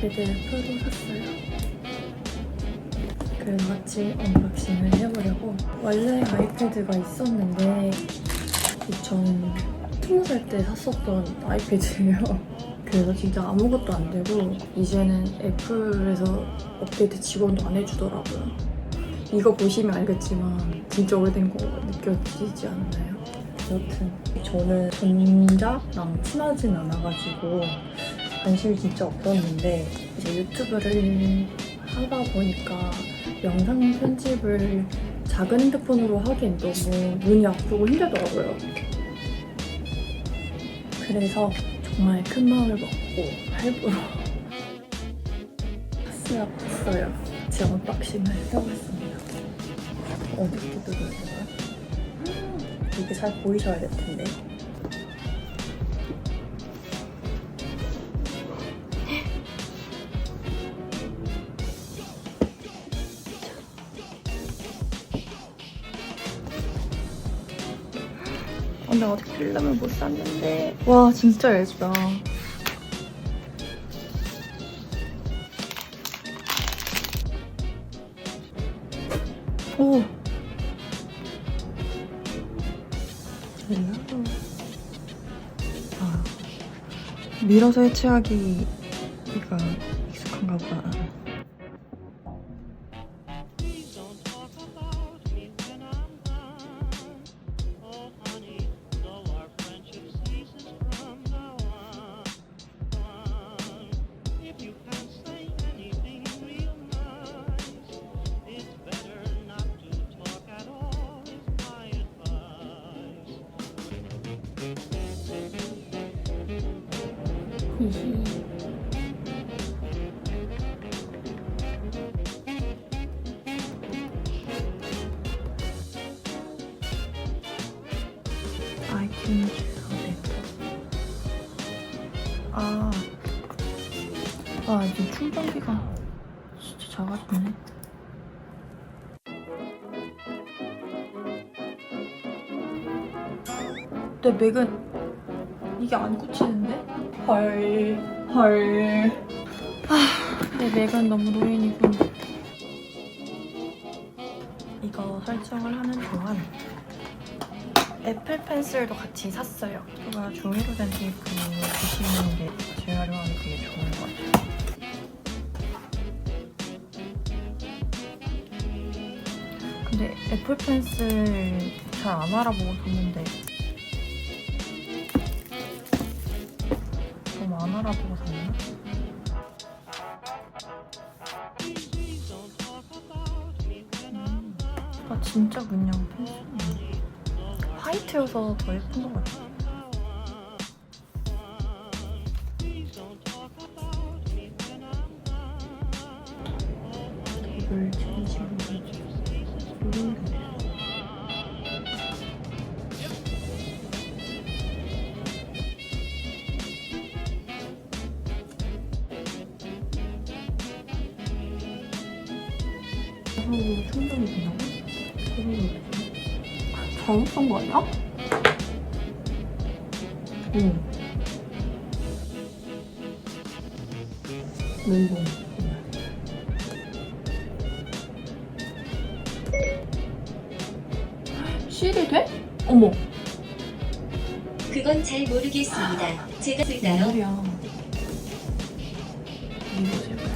프로 샀어요. 그래서 같이 언박싱을 해보려고. 원래 아이패드가 있었는데 2020살 때 샀었던 아이패드예요. 그래서 진짜 아무것도 안 되고 이제는 애플에서 업데이트 지원도 안 해주더라고요. 이거 보시면 알겠지만 진짜 오래된 거 느껴지지 않나요? 여튼 저는 전자랑 친하진 않아가지고 관심이 진짜 없었는데 이제 유튜브를 하다 보니까 영상 편집을 작은 핸드폰으로 하기엔 너무 눈이 아프고 힘들더라고요. 그래서 정말 큰 마음을 먹고 할부로 샀어요. 제가 언박싱을 해보겠습니다. 어떻게 뜯어야 되나요? 이게 잘 보이셔야 될 텐데. 근데 아직 필름을 못 샀는데. 와 진짜 예쁘다. 오. 아 밀어서 해체하기가 익숙한가 보다 아이튠즈 어벤져 아, 아 이제 충전기가 진짜 작아졌네 내 맥은 이게 안 꽂히는데? 헐, 헐. 아, 내 맥은 너무 노인이군. 이거 설정을 하는 동안 애플 펜슬도 같이 샀어요. 제가 종이로 된 테이프 주시는 게 재활용하기 되게 좋은 것 같아요. 근데 애플 펜슬 잘 안 알아보고 샀는데 me when I'm gone. 아 진짜 그냥 펜슬이네. 화이트여서 더 예쁜 것 같아. Don't 로 충전이 되나고? 잘못한 거 아니야? 응. 멘붕. 실이 돼? 어머. 그건 잘 모르겠습니다. 제가 뭔 쓸까요? 소리야. 이거 제발.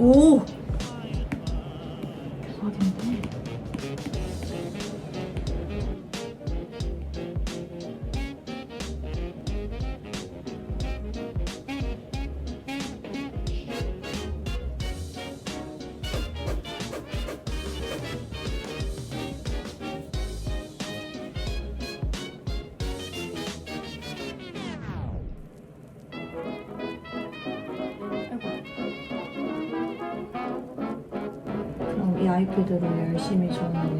五、 이 아이패드로 열심히 저는